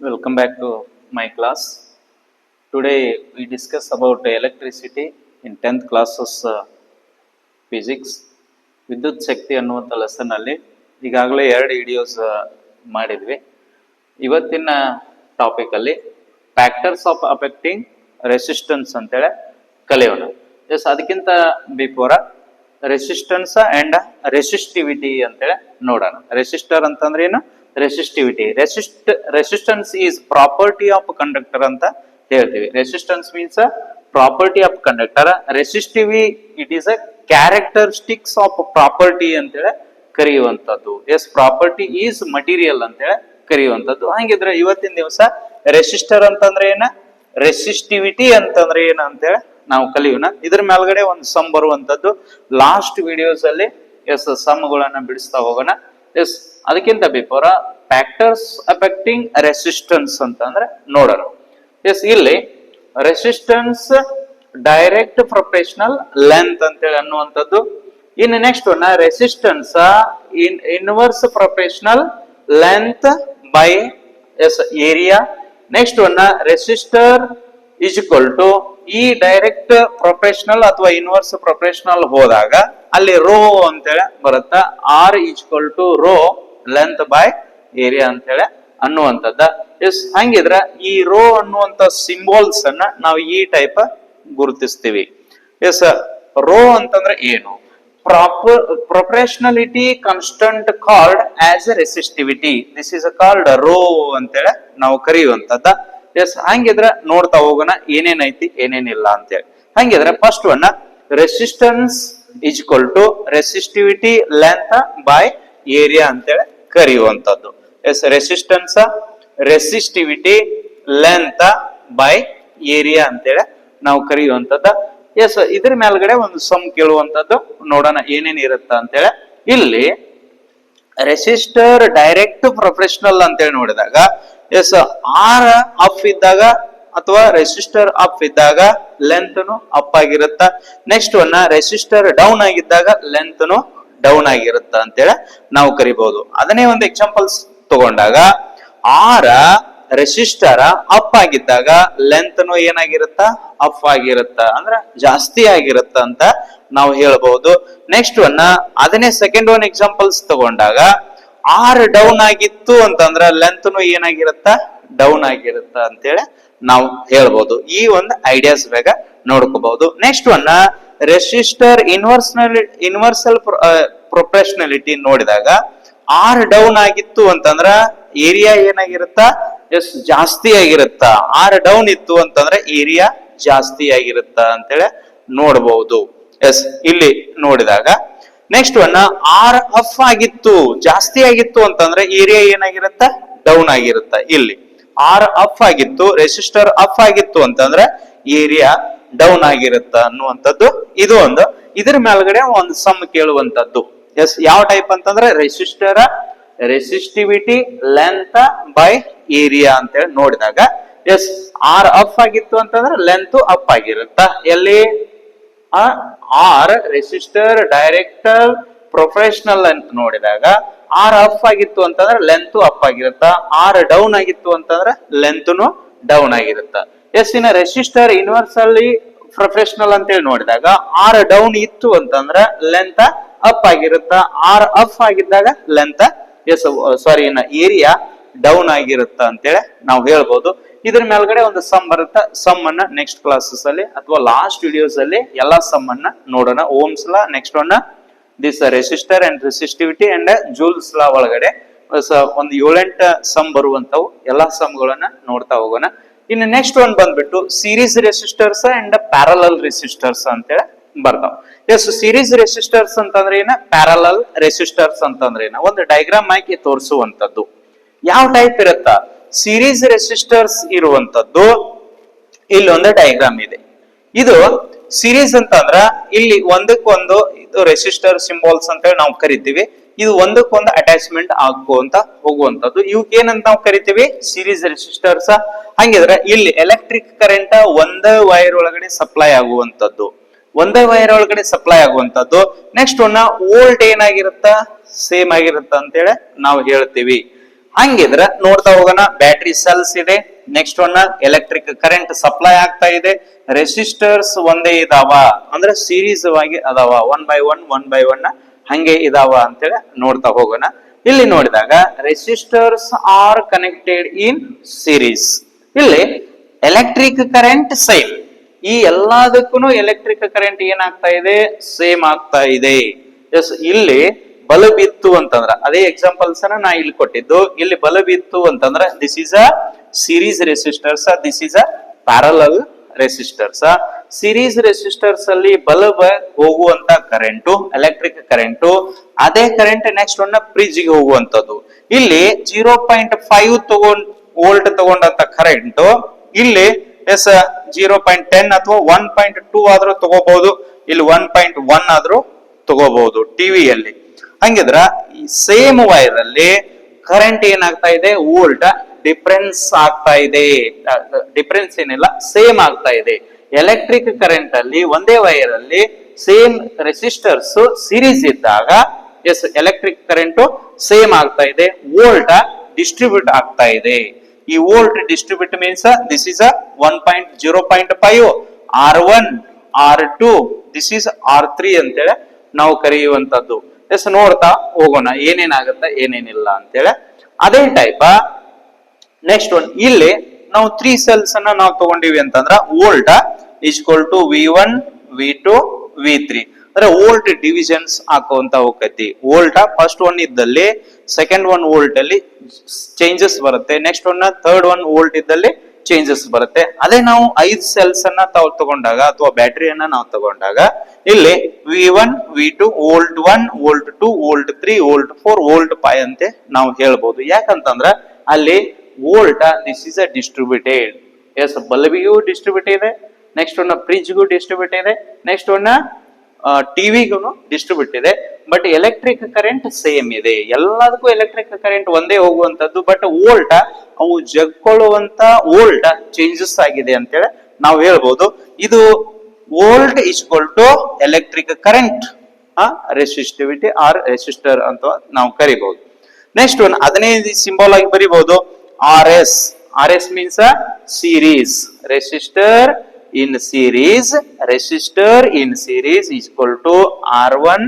Welcome back to my class. Today we discuss about electricity in 10th classes uh, physics. ವಿದ್ಯುತ್ ಶಕ್ತಿ ಅನ್ನುವಂಥ ಲೆಸನ್ನಲ್ಲಿ ಈಗಾಗಲೇ ಎರಡು videos ಮಾಡಿದ್ವಿ ಇವತ್ತಿನ ಟಾಪಿಕಲ್ಲಿ ಫ್ಯಾಕ್ಟರ್ಸ್ ಆಫ್ ಅಫೆಕ್ಟಿಂಗ್ ರೆಸಿಸ್ಟೆನ್ಸ್ ಅಂತೇಳಿ ಕಲಿಯೋಣ ಎಸ್ ಅದಕ್ಕಿಂತ ಬಿಫೋರ ರೆಸಿಸ್ಟೆನ್ಸ್ ಆ್ಯಂಡ್ ರೆಸಿಸ್ಟಿವಿಟಿ ಅಂತೇಳಿ ನೋಡೋಣ ರೆಸಿಸ್ಟರ್ ಅಂತಂದ್ರೆ ಏನು resistivity resist resistance is property of conductor ಅಂತ ಹೇಳ್ತೀವಿ. Resistance means property of conductor resistivity it is a characteristics of property ಅಂತೇಳಿ ಕರೆಯುವಂಥದ್ದು. ಎಸ್ ಪ್ರಾಪರ್ಟಿ ಈಸ್ ಮಟೀರಿಯಲ್ ಅಂತೇಳಿ ಕರೆಯುವಂಥದ್ದು. ಹಂಗಿದ್ರೆ ಇವತ್ತಿನ ದಿವಸ ರೆಸಿಸ್ಟರ್ ಅಂತಂದ್ರೆ ಏನ? ರೆಸಿಸ್ಟಿವಿಟಿ ಅಂತಂದ್ರೆ ಏನ ಅಂತೇಳಿ ನಾವು ಕಲಿಯೋಣ. ಇದ್ರ ಮೇಲ್ಗಡೆ ಒಂದು ಸಮ್ ಬರುವಂತದ್ದು ಲಾಸ್ಟ್ ವಿಡಿಯೋಸ್ ಅಲ್ಲಿ ಎಸ್ ಸಮ್ಗಳನ್ನ ಬಿಡಿಸ್ತಾ ಹೋಗೋಣ. ಎಸ್ ಅದಕ್ಕಿಂತ ಬಿಫೋರ್ ಫ್ಯಾಕ್ಟರ್ಸ್ ಅಫೆಕ್ಟಿಂಗ್ ರೆಸಿಸ್ಟೆನ್ಸ್ ಅಂತಂದ್ರೆ ನೋಡೋಣ ಎಸ್ ಇಲ್ಲಿ ರೆಸಿಸ್ಟೆನ್ಸ್ ಡೈರೆಕ್ಟ್ ಪ್ರೊಫೆಷನಲ್ ಲೆಂತ್ ಅಂತೇಳಿ ಅನ್ನುವಂಥದ್ದು. ಇನ್ನು next one resistance in inverse proportional length by yes area next one resistor is equal to ಈ ಡೈರೆಕ್ಟ್ ಪ್ರೊಫೆಷನಲ್ ಅಥವಾ ಇನ್ವರ್ಸ್ ಪ್ರೊಫೆಷನಲ್ ಹೋದಾಗ ಅಲ್ಲಿ ರೋ ಅಂತೇಳಿ ಬರುತ್ತ R equal to rho length by area ಅಂತೇಳಿ ಅನ್ನುವಂಥದ್ದ. ಎಸ್ ಹಂಗಿದ್ರೆ ಈ ರೋ ಅನ್ನುವಂತ ಸಿಂಬಲ್ಸ್ ಅನ್ನ ನಾವು ಈ ಟೈಪ್ ಗುರುತಿಸ್ತೀವಿ. ಎಸ್ ರೋ ಅಂತಂದ್ರೆ ಏನು? Proper proportionality constant called as a resistivity this is called rho ಅಂತೇಳಿ ನಾವು ಕರೆಯುವಂತದ್ದ ಎಸ್ ಹಂಗಿದ್ರ ನೋಡ್ತಾ ಹೋಗೋಣ ಏನೇನೈತಿ ಏನೇನಿಲ್ಲ ಅಂತೇಳಿ. ಹಂಗಿದ್ರೆ first one resistance is equal to resistivity length by area ಅಂತೇಳಿ ಕರೆಯುವಂತದ್ದು yes resistance resistivity length by area ಅಂತೇಳಿ ನಾವು ಕರೆಯುವಂಥದ್ದು. ಎಸ್ ಇದ್ರ ಮೇಲ್ಗಡೆ ಒಂದು ಸಮ್ ಕೇಳುವಂತದ್ದು ನೋಡೋಣ ಏನೇನು ಇರುತ್ತ ಅಂತೇಳಿ. ಇಲ್ಲಿ ರೆಸಿಸ್ಟರ್ ಡೈರೆಕ್ಟ್ ಪ್ರೊಫೆಷನಲ್ ಅಂತೇಳಿ ನೋಡಿದಾಗ ಎಸ್ ಆರ್ ಅಪ್ ಇದ್ದಾಗ ಅಥವಾ ರೆಸಿಸ್ಟರ್ ಅಪ್ ಇದ್ದಾಗ ಲೆಂತ್ ಅಪ್ ಆಗಿರುತ್ತ? ನೆಕ್ಸ್ಟ್ ಒನ್ನ ರೆಸಿಸ್ಟರ್ ಡೌನ್ ಆಗಿದ್ದಾಗ ಲೆಂತ್ ಡೌನ್ ಆಗಿರುತ್ತ ಅಂತೇಳಿ ನಾವು ಕರಿಬಹುದು ಅದನ್ನೇ ಒಂದು ಎಕ್ಸಾಂಪಲ್ಸ್ ತಗೊಂಡಾಗ ಆರ ರೆಸಿಸ್ಟರ್ ಅಪ್ ಆಗಿದ್ದಾಗ ಲೆಂತ್ ಏನಾಗಿರುತ್ತ? ಅಪ್ ಆಗಿರುತ್ತ? ಅಂದ್ರೆ ಜಾಸ್ತಿ ಆಗಿರುತ್ತ ಅಂತ ನಾವು ಹೇಳಬಹುದು ನೆಕ್ಸ್ಟ್ ಒನ್ನ ಅದನ್ನೇ ಸೆಕೆಂಡ್ ಒನ್ ಎಕ್ಸಾಂಪಲ್ಸ್ ತಗೊಂಡಾಗ ಆರ್ ಡೌನ್ ಆಗಿತ್ತು ಅಂತಂದ್ರ ಲೆಂತ್ನು ಏನಾಗಿರುತ್ತ? ಡೌನ್ ಆಗಿರುತ್ತ ಅಂತೇಳಿ ನಾವು ಹೇಳ್ಬೋದು. ಈ ಒಂದು ಐಡಿಯಾಸ್ ಬೇಗ ನೋಡ್ಕೋಬಹುದು. Next one resistor inversal inversal proportionality ನೋಡಿದಾಗ ಆರ್ ಡೌನ್ ಆಗಿತ್ತು ಅಂತಂದ್ರ ಏರಿಯಾ ಏನಾಗಿರುತ್ತ? ಎಸ್ ಜಾಸ್ತಿ ಆಗಿರುತ್ತ. ಆರ್ ಡೌನ್ ಇತ್ತು ಅಂತಂದ್ರೆ ಏರಿಯಾ ಜಾಸ್ತಿ ಆಗಿರುತ್ತ ಅಂತೇಳಿ ನೋಡಬಹುದು ಎಸ್ ಇಲ್ಲಿ ನೋಡಿದಾಗ ನೆಕ್ಸ್ಟ್ ಒನ್ ಆರ್ ಅಫ್ ಆಗಿತ್ತು, ಜಾಸ್ತಿ ಆಗಿತ್ತು ಅಂತಂದ್ರೆ ಏರಿಯಾ ಏನಾಗಿರುತ್ತ? ಡೌನ್ ಆಗಿರುತ್ತ. ಇಲ್ಲಿ ಆರ್ ಅಫ್ ಆಗಿತ್ತು ರೆಸಿಸ್ಟರ್ ಅಫ್ ಆಗಿತ್ತು ಅಂತಂದ್ರೆ ಏರಿಯಾ ಡೌನ್ ಆಗಿರುತ್ತ ಅನ್ನುವಂಥದ್ದು. ಇದು ಒಂದು. ಇದ್ರ ಮೇಲ್ಗಡೆ ಒಂದು ಸಮ್ ಕೇಳುವಂತದ್ದು ಎಸ್ ಯಾವ ಟೈಪ್ ಅಂತಂದ್ರೆ resistor resistivity length by area ಅಂತ ಹೇಳಿ ನೋಡಿದಾಗ. ಎಸ್ ಆರ್ ಅಫ್ ಆಗಿತ್ತು ಅಂತಂದ್ರೆ ಲೆಂತ್ ಅಪ್ ಆಗಿರುತ್ತ. ಎಲ್ಲಿ? ಆರ್ ರೆಸಿಸ್ಟರ್ ಡೈರೆಕ್ಟರ್ ಪ್ರೊಫೆಷನಲ್ ಅಂತ ನೋಡಿದಾಗ ಆರ್ ಅಪ್ ಆಗಿತ್ತು ಅಂತಂದ್ರೆ ಲೆಂತ್ ಅಪ್ ಆಗಿರುತ್ತ ಆರ್ ಡೌನ್ ಆಗಿತ್ತು ಅಂತಂದ್ರೆ ಲೆಂತ್ನು ಡೌನ್ ಆಗಿರುತ್ತ. ಎಸ್ ಇನ್ನ ರೆಸಿಸ್ಟರ್ ಯೂನಿವರ್ಸಲ್ಲಿ ಪ್ರೊಫೆಷನಲ್ ಅಂತೇಳಿ ನೋಡಿದಾಗ ಆರ್ ಡೌನ್ ಇತ್ತು ಅಂತಂದ್ರೆ ಲೆಂತ್ ಅಪ್ ಆಗಿರುತ್ತ ಆರ್ ಅಪ್ ಆಗಿದ್ದಾಗ length yes sorry area down ಆಗಿರುತ್ತ ಅಂತೇಳಿ ನಾವು ಹೇಳ್ಬೋದು. ಇದ್ರ ಮೇಲ್ಗಡೆ ಒಂದು ಸಮ್ ಬರುತ್ತೆ, ಸಮ್ ಅನ್ನ ನೆಕ್ಸ್ಟ್ ಕ್ಲಾಸಸ್ ಅಲ್ಲಿ ಅಥವಾ ಲಾಸ್ಟ್ ವಿಡಿಯೋಸ್ ಅಲ್ಲಿ ಎಲ್ಲಾ ಸಮ್ ಅನ್ನ ನೋಡೋಣ. Ohm's law next one this resistor and resistivity and Joule's law ಒಳಗಡೆ ಒಂದು ಏಳೆಂಟು ಸಮ್ ಬರುವಂತವು ಎಲ್ಲಾ ಸಮ್ಗಳನ್ನ ನೋಡ್ತಾ ಹೋಗೋಣ. ಇನ್ನು ನೆಕ್ಸ್ಟ್ ಒನ್ ಬಂದ್ಬಿಟ್ಟು series resistors and parallel resistors ಅಂತೇಳಿ ಬರ್ತಾವ. ಎಸ್ ಸೀರೀಸ್ ರೆಸಿಸ್ಟರ್ಸ್ ಅಂತಂದ್ರೆ ಏನ? ಪ್ಯಾರಲಲ್ ರೆಸಿಸ್ಟರ್ಸ್ ಅಂತಂದ್ರೆ ಏನ? ಒಂದು ಡೈಗ್ರಾಮ್ ಹಾಕಿ ತೋರಿಸುವಂತದ್ದು ಯಾವ ಟೈಪ್ ಇರುತ್ತ? ಸೀರೀಸ್ ರೆಸಿಸ್ಟರ್ಸ್ ಇರುವಂತದ್ದು ಇಲ್ಲಿ ಒಂದು ಡೈಗ್ರಾಮ್ ಇದೆ. ಇದು ಸೀರೀಸ್ ಅಂತಂದ್ರ ಇಲ್ಲಿ ಒಂದಕ್ಕೊಂದು ಇದು ರೆಸಿಸ್ಟರ್ ಸಿಂಬಲ್ಸ್ ಅಂತ ಹೇಳಿ ನಾವು ಕರಿತೀವಿ. ಇದು ಒಂದಕ್ಕೊಂದು ಅಟ್ಯಾಚ್ಮೆಂಟ್ ಆಗುವಂತ ಹೋಗುವಂತದ್ದು. ಏನಂತ ನಾವು ಕರಿತೀವಿ? ಸೀರೀಸ್ ರೆಸಿಸ್ಟರ್ಸ್ ಹಂಗಿದ್ರೆ ಇಲ್ಲಿ ಎಲೆಕ್ಟ್ರಿಕ್ ಕರೆಂಟ್ ಒಂದೇ ವೈರ್ ಒಳಗಡೆ ಸಪ್ಲೈ ಆಗುವಂತದ್ದು. ಒಂದೇ ವೈರ್ ಒಳಗಡೆ ಸಪ್ಲೈ ಆಗುವಂತದ್ದು. ನೆಕ್ಸ್ಟ್ ಒನ್ನ ವೋಲ್ಟ್ ಏನಾಗಿರುತ್ತ? ಸೇಮ್ ಆಗಿರುತ್ತ ಅಂತೇಳಿ ನಾವು ಹೇಳ್ತೀವಿ. ಹಂಗಿದ್ರ ನೋಡ್ತಾ ಹೋಗೋಣ ಬ್ಯಾಟ್ರಿ ಸೆಲ್ಸ್ ಇದೆ. Next one electric current supply ಆಗ್ತಾ ಇದೆ. ರೆಸಿಸ್ಟರ್ಸ್ ಒಂದೇ ಇದಾವ. ಅಂದ್ರೆ ಸೀರೀಸ್ ಆಗಿ ಅದಾವ. One by one one by one ಹಂಗೆ ಇದಾವ ಅಂತೇಳಿ ನೋಡ್ತಾ ಹೋಗೋಣ. ಇಲ್ಲಿ ನೋಡಿದಾಗ resistors are connected in series ಇಲ್ಲಿ ಎಲೆಕ್ಟ್ರಿಕ್ ಕರೆಂಟ್ ಸೇಮ್ ಈ ಎಲ್ಲದಕ್ಕೂ ಎಲೆಕ್ಟ್ರಿಕ್ ಕರೆಂಟ್ ಏನಾಗ್ತಾ ಇದೆ? ಸೇಮ್ ಆಗ್ತಾ ಇದೆ. ಎಸ್ ಇಲ್ಲಿ ಬಲ್ಬ್ ಇತ್ತು ಅಂತಂದ್ರ, ಅದೇ ಎಕ್ಸಾಂಪಲ್ಸ್ ನಾ ಇಲ್ಲಿ ಕೊಟ್ಟಿದ್ದು. ಇಲ್ಲಿ ಬಲ ಬಿತ್ತು ಅಂತಂದ್ರ this is a series resistors this is a parallel resistors series resistors ಅಲ್ಲಿ ಬಲ್ಬ್ ಹೋಗುವಂತ ಕರೆಂಟು ಎಲೆಕ್ಟ್ರಿಕ್ ಕರೆಂಟು ಅದೇ ಕರೆಂಟ್ ನೆಕ್ಸ್ಟ್ ಒನ್ ಫ್ರಿಜ್ಗೆ ಹೋಗುವಂತದ್ದು ಇಲ್ಲಿ ಜೀರೋ ಪಾಯಿಂಟ್ ಫೈವ್ ತಗೊಂಡ್ ವೋಲ್ಟ್ ತಗೊಂಡಂತ ಕರೆಂಟ್ ಇಲ್ಲಿ ಎಸ್ ಜೀರೋ ಪಾಯಿಂಟ್ ಟೆನ್ ಅಥವಾ ಒನ್ ಪಾಯಿಂಟ್ ಟೂ ಆದ್ರೂ ತಗೋಬಹುದು ಇಲ್ಲಿ ಒನ್ ಪಾಯಿಂಟ್ ಒನ್ ಆದ್ರೂ ತಗೋಬಹುದು ಟಿವಿಯಲ್ಲಿ ಹಂಗಿದ್ರ ಸೇಮ್ ವೈರ್ ಅಲ್ಲಿ ಕರೆಂಟ್ ಏನಾಗ್ತಾ ಇದೆ? ವೋಲ್ಟ್ ಡಿಫರೆನ್ಸ್ ಆಗ್ತಾ ಇದೆ. ಡಿಫರೆನ್ಸ್ ಏನಿಲ್ಲ ಸೇಮ್ ಆಗ್ತಾ ಇದೆ. ಎಲೆಕ್ಟ್ರಿಕ್ ಕರೆಂಟ್ ಅಲ್ಲಿ ಒಂದೇ ವೈರ್ ಅಲ್ಲಿ ಸೇಮ್ ರೆಸಿಸ್ಟರ್ಸ್ ಸೀರೀಸ್ ಇದ್ದಾಗ ಎಸ್ ಎಲೆಕ್ಟ್ರಿಕ್ ಕರೆಂಟ್ ಸೇಮ್ ಆಗ್ತಾ ಇದೆ. ವೋಲ್ಟ್ ಡಿಸ್ಟ್ರಿಬ್ಯೂಟ್ ಆಗ್ತಾ ಇದೆ. ಈ volt distribute means this is a one point zero point five R one R two this is R three ಅಂತೇಳಿ ನಾವು ಕರೆಯುವಂತದ್ದು ಎಸ್ ನೋಡ್ತಾ ಹೋಗೋಣ, ಏನೇನಾಗುತ್ತೆ, ಏನೇನಿಲ್ಲ ಅಂತೇಳಿ. ಅದೇ ಟೈಪ್ ನೆಕ್ಸ್ಟ್ ಒನ್ ಇಲ್ಲಿ ನಾವು ತ್ರೀ ಸೆಲ್ಸ್ ಅನ್ನ ನಾವು ತಗೊಂಡಿವಿ ಅಂತಂದ್ರ volt equal to V one V two V three ಅಂದ್ರೆ ವೋಲ್ಟ್ ಡಿವಿಷನ್ಸ್ ಹಾಕುವಂತ ಹೋಗತಿ. ವೋಲ್ಟ್ ಫಸ್ಟ್ ಒನ್ ಇದ್ದಲ್ಲಿ ಸೆಕೆಂಡ್ ಒನ್ ವೋಲ್ಟ್ ಅಲ್ಲಿ ಚೇಂಜಸ್ ಬರುತ್ತೆ. Next one third one volt ಇದ್ದಲ್ಲಿ ಚೇಂಜಸ್ ಬರುತ್ತೆ. ಅದೇ ನಾವು ಐದು ಸೆಲ್ಸ್ ಅನ್ನ ತಾವು ತಗೊಂಡಾಗ ಅಥವಾ ಬ್ಯಾಟರಿಯನ್ನ ನಾವು ತಗೊಂಡಾಗ ಇಲ್ಲಿ V one V two volt one volt two volt three volt four volt five ಅಂತೆ ನಾವು ಹೇಳ್ಬೋದು. ಯಾಕಂತಂದ್ರ ಅಲ್ಲಿ volt this is a distributed yes ಬಲ್ಬಿಗೂ distribute ಇದೆ. ನೆಕ್ಸ್ಟ್ ಒನ್ ಫ್ರಿಜ್ಗೂ ಡಿಸ್ಟ್ರಿಬ್ಯೂಟ್ ಇದೆ. ನೆಕ್ಸ್ಟ್ ಒನ್ ಟಿವಿಗೂ ಡಿಸ್ಟ್ರಿಬ್ಯೂಟ್ ಇದೆ. ಬಟ್ ಎಲೆಕ್ಟ್ರಿಕ್ ಕರೆಂಟ್ ಸೇಮ್ ಇದೆ. ಎಲ್ಲದಕ್ಕೂ ಎಲೆಕ್ಟ್ರಿಕ್ ಕರೆಂಟ್ ಒಂದೇ ಹೋಗುವಂತದ್ದು ಬಟ್ ವೋಲ್ಟ್ ಅವು ಜಗ್ಕೊಳ್ಳುವಂತ ವೋಲ್ಟ್ ಚೇಂಜಸ್ ಆಗಿದೆ ಅಂತೇಳಿ ನಾವು ಹೇಳ್ಬೋದು. ಇದು volt equal to electric current resistivity R resistor ಅಂತ ನಾವು ಕರಿಬಹುದು ನೆಕ್ಸ್ಟ್ ಒನ್ ಹದಿನೈದು ಸಿಂಬಲ್ ಆಗಿ ಬರಿಬಹುದು R S R S means series resistor in series resistor in series is one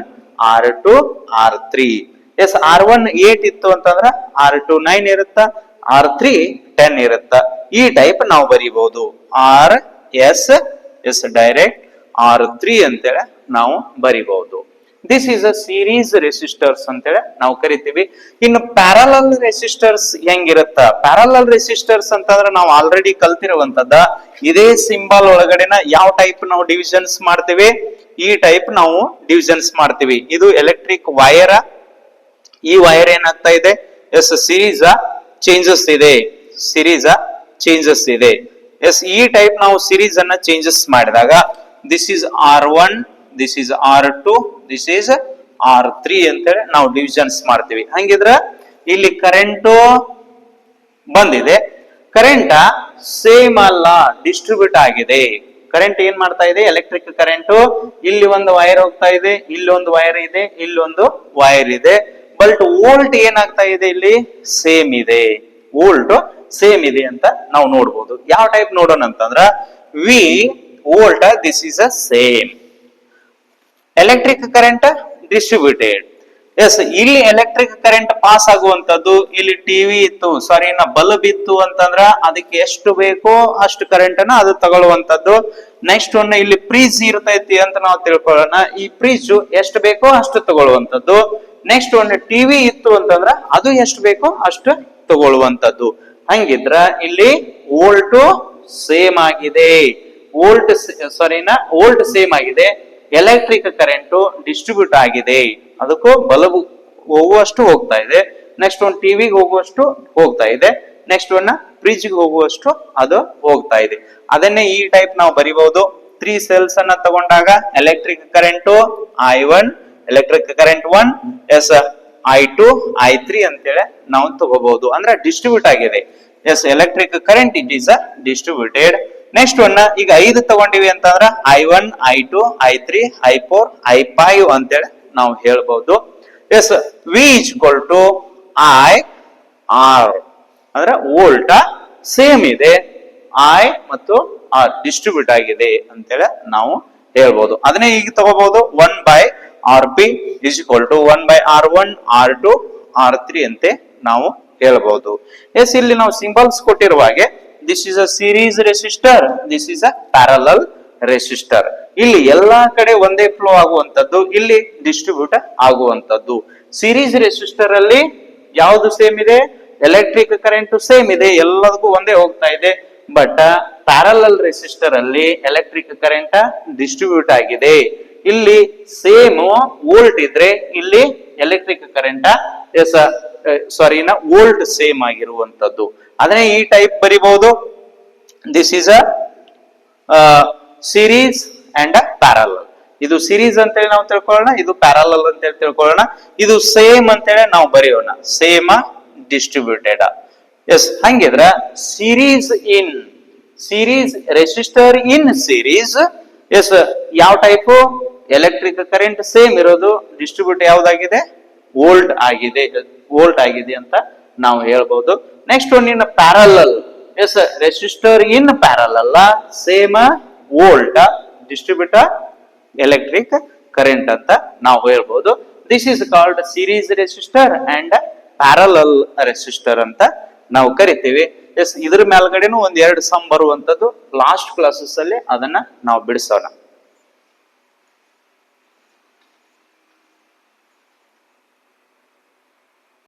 R two R three yes R one eight ಇತ್ತು ಅಂತಂದ್ರೆ R two nine ಇರುತ್ತ R three ten ಇರುತ್ತ. ಈ type ನಾವು ಬರಿಬಹುದು. R S S direct R three ಅಂತೇಳಿ ನಾವು ಬರಿಬಹುದು. This is a series resistors ಅಂತೇಳಿ ನಾವು ಕರಿತೀವಿ. ಇನ್ನು ಪ್ಯಾರಲಲ್ ರೆಸಿಸ್ಟರ್ಸ್ ಹೆಂಗಿರುತ್ತ? ಪ್ಯಾರಲಲ್ ರೆಸಿಸ್ಟರ್ಸ್ ಅಂತಂದ್ರೆ ನಾವು ಆಲ್ರೆಡಿ ಕಲ್ತಿರುವಂತದ್ದ ಇದೇ ಸಿಂಬಲ್ ಒಳಗಡೆನ ಯಾವ ಟೈಪ್ ನಾವು ಡಿವಿಷನ್ಸ್ ಮಾಡ್ತೀವಿ? ಈ ಟೈಪ್ ನಾವು ಡಿವಿಷನ್ಸ್ ಮಾಡ್ತೀವಿ. ಇದು ಎಲೆಕ್ಟ್ರಿಕ್ ವೈರ್ ಈ ವೈರ್ ಏನಾಗ್ತಾ ಇದೆ? ಎಸ್ ಸೀರೀಸ್ ಚೇಂಜಸ್ ಇದೆ. ಸೀರೀಸ್ ಚೇಂಜಸ್ ಇದೆ. ಎಸ್ ಈ ಟೈಪ್ ನಾವು ಸೀರೀಸ್ ಅನ್ನ ಚೇಂಜಸ್ ಮಾಡಿದಾಗ this is R one this is R two this is R three ಅಂತೇಳಿ ನಾವು ಡಿವಿಷನ್ಸ್ ಮಾಡ್ತೀವಿ. ಹಂಗಿದ್ರ ಇಲ್ಲಿ ಕರೆಂಟು ಬಂದಿದೆ. ಕರೆಂಟ್ ಸೇಮ್ ಅಲ್ಲ ಡಿಸ್ಟ್ರಿಬ್ಯೂಟ್ ಆಗಿದೆ. ಕರೆಂಟ್ ಏನ್ ಮಾಡ್ತಾ ಇದೆ? ಎಲೆಕ್ಟ್ರಿಕ್ ಕರೆಂಟ್ ಇಲ್ಲಿ ಒಂದು ವೈರ್ ಹೋಗ್ತಾ ಇದೆ, ಇಲ್ಲಿ ಒಂದು ವೈರ್ ಇದೆ, ಇಲ್ಲಿ ಒಂದು ವೈರ್ ಇದೆ. ಬಟ್ ವೋಲ್ಟ್ ಏನಾಗ್ತಾ ಇದೆ ಇಲ್ಲಿ? ಸೇಮ್ ಇದೆ. ವೋಲ್ಟ್ ಸೇಮ್ ಇದೆ ಅಂತ ನಾವು ನೋಡ್ಬೋದು. ಯಾವ ಟೈಪ್ ನೋಡೋಣ ಅಂತಂದ್ರ V volt this is a same electric current distributed yes ಇಲ್ಲಿ ಎಲೆಕ್ಟ್ರಿಕ್ ಕರೆಂಟ್ ಪಾಸ್ ಆಗುವಂತದ್ದು ಇಲ್ಲಿ ಟಿವಿ ಇತ್ತು ಸಾರಿ ಇನ್ನ ಬಲ್ಬ್ ಇತ್ತು ಅಂತಂದ್ರ ಅದಕ್ಕೆ ಎಷ್ಟು ಬೇಕೋ ಅಷ್ಟು ಕರೆಂಟ್ ಅನ್ನ ಅದು ತಗೊಳ್ಳುವಂತದ್ದು ನೆಕ್ಸ್ಟ್ ಒನ್ ಇಲ್ಲಿ ಫ್ರೀಜ್ ಇರ್ತೈತಿ ಅಂತ ನಾವು ತಿಳ್ಕೊಳ್ಳೋಣ. ಈ ಫ್ರೀಜ್ ಎಷ್ಟು ಬೇಕೋ ಅಷ್ಟು ತಗೊಳ್ಳುವಂತದ್ದು ನೆಕ್ಸ್ಟ್ ಒಂದು ಟಿವಿ ಇತ್ತು ಅಂತಂದ್ರ ಅದು ಎಷ್ಟು ಬೇಕೋ ಅಷ್ಟು ತಗೊಳ್ಳುವಂತದ್ದು ಹಂಗಿದ್ರ ಇಲ್ಲಿ ವೋಲ್ಟ್ ಸೇಮ್ ಆಗಿದೆ. ವೋಲ್ಟ್ ಸಾರಿನ ಓಲ್ಟ್ ಸೇಮ್ ಆಗಿದೆ. ಎಲೆಕ್ಟ್ರಿಕ್ ಕರೆಂಟ್ ಡಿಸ್ಟ್ರಿಬ್ಯೂಟ್ ಆಗಿದೆ. ಅದಕ್ಕೂ ಬಲ್ಬ್ ಹೋಗುವಷ್ಟು ಹೋಗ್ತಾ ಇದೆ. ನೆಕ್ಸ್ಟ್ ಒಂದು ಟಿವಿಗೆ ಹೋಗುವಷ್ಟು ಹೋಗ್ತಾ ಇದೆ. ನೆಕ್ಸ್ಟ್ ಒನ್ ಫ್ರಿಜ್ ಹೋಗುವಷ್ಟು ಅದು ಹೋಗ್ತಾ ಇದೆ. ಅದನ್ನೇ ಈ ಟೈಪ್ ನಾವು ಬರಿಬಹುದು. ತ್ರೀ ಸೆಲ್ಸ್ ಅನ್ನ ತಗೊಂಡಾಗ electric current I one electric current one yes I two I three ಅಂತೇಳಿ ನಾವು ತಗೋಬಹುದು. ಅಂದ್ರೆ ಡಿಸ್ಟ್ರಿಬ್ಯೂಟ್ ಆಗಿದೆ. Yes electric current it is a distributed next one ಈಗ ಐದು ತಗೊಂಡಿವಿ ಅಂತಂದ್ರ I one I two I three I four I five ಅಂತೇಳಿ ನಾವು ಹೇಳ್ಬಹುದು yes V equal to I R ಅಂದ್ರೆ ವೋಲ್ಟ ಸೇಮ್ ಇದೆ. ಐ ಮತ್ತು ಆರ್ ಡಿಸ್ಟ್ರಿಬ್ಯೂಟ್ ಆಗಿದೆ ಅಂತೇಳಿ ನಾವು ಹೇಳ್ಬಹುದು ಅದನ್ನೇ ಈಗ ತಗೋಬಹುದು one by R B is equal to one by R one R two R three ಅಂತೆ ನಾವು ಹೇಳ್ಬಹುದು ಎಸ್ ಇಲ್ಲಿ ನಾವು ಸಿಂಬಲ್ಸ್ ಕೊಟ್ಟಿರುವ ಹಾಗೆ this is a series resistor this is a parallel resistor ಇಲ್ಲಿ ಎಲ್ಲಾ ಕಡೆ ಒಂದೇ ಫ್ಲೋ ಆಗುವಂತದ್ದು ಇಲ್ಲಿ ಡಿಸ್ಟ್ರಿಬ್ಯೂಟ್ ಆಗುವಂತದ್ದು ಸೀರೀಸ್ ರೆಸಿಸ್ಟರ್ ಅಲ್ಲಿ ಯಾವುದು ಸೇಮ್ ಇದೆ? ಎಲೆಕ್ಟ್ರಿಕ್ ಕರೆಂಟ್ ಸೇಮ್ ಇದೆ. ಎಲ್ಲದಕ್ಕೂ ಒಂದೇ ಹೋಗ್ತಾ ಇದೆ. ಬಟ್ ಪ್ಯಾರಲಲ್ ರೆಸಿಸ್ಟರ್ ಅಲ್ಲಿ ಎಲೆಕ್ಟ್ರಿಕ್ ಕರೆಂಟ್ ಡಿಸ್ಟ್ರಿಬ್ಯೂಟ್ ಆಗಿದೆ. ಇಲ್ಲಿ ಸೇಮ್ ವೋಲ್ಟ್ ಇದ್ರೆ ಇಲ್ಲಿ electric current yes sorry volt same ಆಗಿರುವಂತದ್ದು ಅದನ್ನೇ ಈ type ಬರಿಬಹುದು this is a series and parallel ಇದು ಸಿರೀಸ್ ಅಂತೇಳಿ ನಾವು ತಿಳ್ಕೊಳ್ಳೋಣ, ಇದು ಪ್ಯಾರಲಲ್ ಅಂತೇಳಿ ತಿಳ್ಕೊಳ್ಳೋಣ. ಇದು ಸೇಮ್ ಅಂತೇಳಿ ನಾವು ಬರೆಯೋಣ. Same distributed S ಹಂಗಿದ್ರ series in series resistor in series yes ಯಾವ ಟೈಪ್ ಎಲೆಕ್ಟ್ರಿಕ್ ಕರೆಂಟ್ ಸೇಮ್ ಇರೋದು. ಡಿಸ್ಟ್ರಿಬ್ಯೂಟ್ ಯಾವ್ದಾಗಿದೆ? ಓಲ್ಡ್ ಆಗಿದೆ. ವೋಲ್ಟ್ ಆಗಿದೆ ಅಂತ ನಾವು ಹೇಳ್ಬಹುದು next one in parallel yes resistor in parallel same volt distribute electric current ಅಂತ ನಾವು ಹೇಳ್ಬೋದು. This is called series resistor and parallel resistor ಅಂತ ನಾವು ಕರಿತೀವಿ. ಎಸ್ ಇದ್ರ ಮೇಲ್ಗಡೆನೂ ಒಂದ್ ಎರಡು ಸಮ್ ಬರುವಂತದ್ದು. ಲಾಸ್ಟ್ ಕ್ಲಾಸಸ್ ಅಲ್ಲಿ ಅದನ್ನ ನಾವು ಬಿಡಿಸೋಣ.